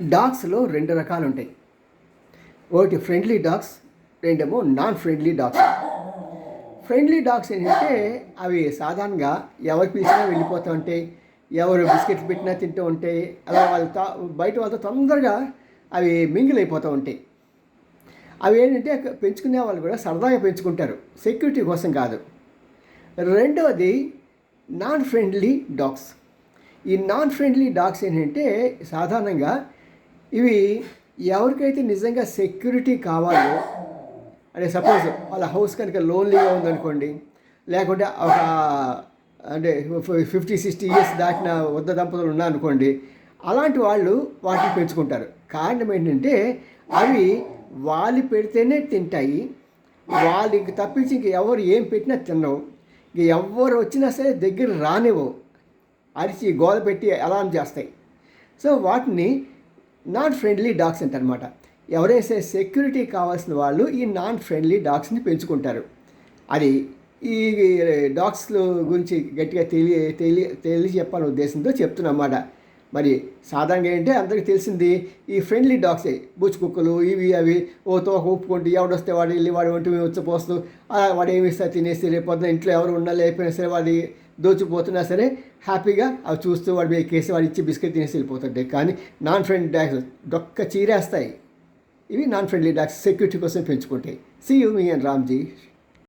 డాగ్స్లో రెండు రకాలు ఉంటాయి ఒకటి friendly dogs రెండేమో non friendly dogs. Friendly dogs ఏంటంటే అవి సాధారణంగా ఎవరు పిలిచినా వెళ్ళిపోతూ ఉంటాయి ఎవరు బిస్కెట్లు పెట్టినా తింటూ ఉంటాయి అలా వాళ్ళు బయట వాళ్ళతో తొందరగా అవి మింగిల్ అయిపోతూ ఉంటాయి. అవి ఏంటంటే పెంచుకునే వాళ్ళు కూడా సరదాగా పెంచుకుంటారు. సెక్యూరిటీ కోసం కాదు. రెండవది నాన్ ఫ్రెండ్లీ డాగ్స్. ఈ నాన్ ఫ్రెండ్లీ డాగ్స్ ఏంటంటే సాధారణంగా ఇవి ఎవరికైతే నిజంగా సెక్యూరిటీ కావాలో అంటే సపోజ్ వాళ్ళ హౌస్ కనుక లోన్లీగా ఉందనుకోండి లేకుంటే ఒక అంటే ఫిఫ్టీ సిక్స్టీ ఇయర్స్ దాటిన వద్ద దంపతులు ఉన్నారనుకోండి అలాంటి వాళ్ళు వాటిని పెంచుకుంటారు. కారణం ఏంటంటే అవి వాళ్ళు పెడితేనే తింటాయి వాళ్ళకి తప్పించి ఇంక ఎవరు ఏం పెట్టినా తినవు ఇంక ఎవరు వచ్చినా సరే దగ్గర రానివ్వవు. అరిచి గోల పెట్టి అలారం చేస్తాయి. సో వాటిని నాన్ ఫ్రెండ్లీ డాగ్స్ అంటారనమాట ఎవరైతే సెక్యూరిటీ కావాల్సిన వాళ్ళు ఈ నాన్ ఫ్రెండ్లీ డాగ్స్ని పెంచుకుంటారు. అది ఈ డాగ్స్ గురించి గట్టిగా తెలియ తెలియ తెలియజెప్పాలనే ఉద్దేశంతో చెప్తున్నమాట మరి సాధారణంగా ఏంటంటే అందరికీ తెలిసింది ఈ ఫ్రెండ్లీ డాగ్సే బుచ్చు కుక్కలు ఇవి అవి ఓ తోక ఒప్పుకుంటూ ఎవడొస్తే వాడు వెళ్ళి వాడు వంటి వచ్చపోస్తూ అలా వాడు ఏమి ఇస్తా తినేసి రేపు పొద్దున ఇంట్లో ఎవరు ఉన్నా లేకపోయినా సరే వాడి దోచుకుపోతున్నా సరే హ్యాపీగా అవి చూస్తూ వాడి మీద కేసు వాడు ఇచ్చి బిస్కెట్ తినేసి వెళ్ళిపోతుంటాయి కానీ నాన్ ఫ్రెండ్లీ డాగ్స్ డొక్క చీరేస్తాయి. ఇవి నాన్ ఫ్రెండ్లీ డాగ్స్ సెక్యూరిటీ కోసం పెంచుకుంటాయి. సి యూ మీ అండ్ రామ్జీ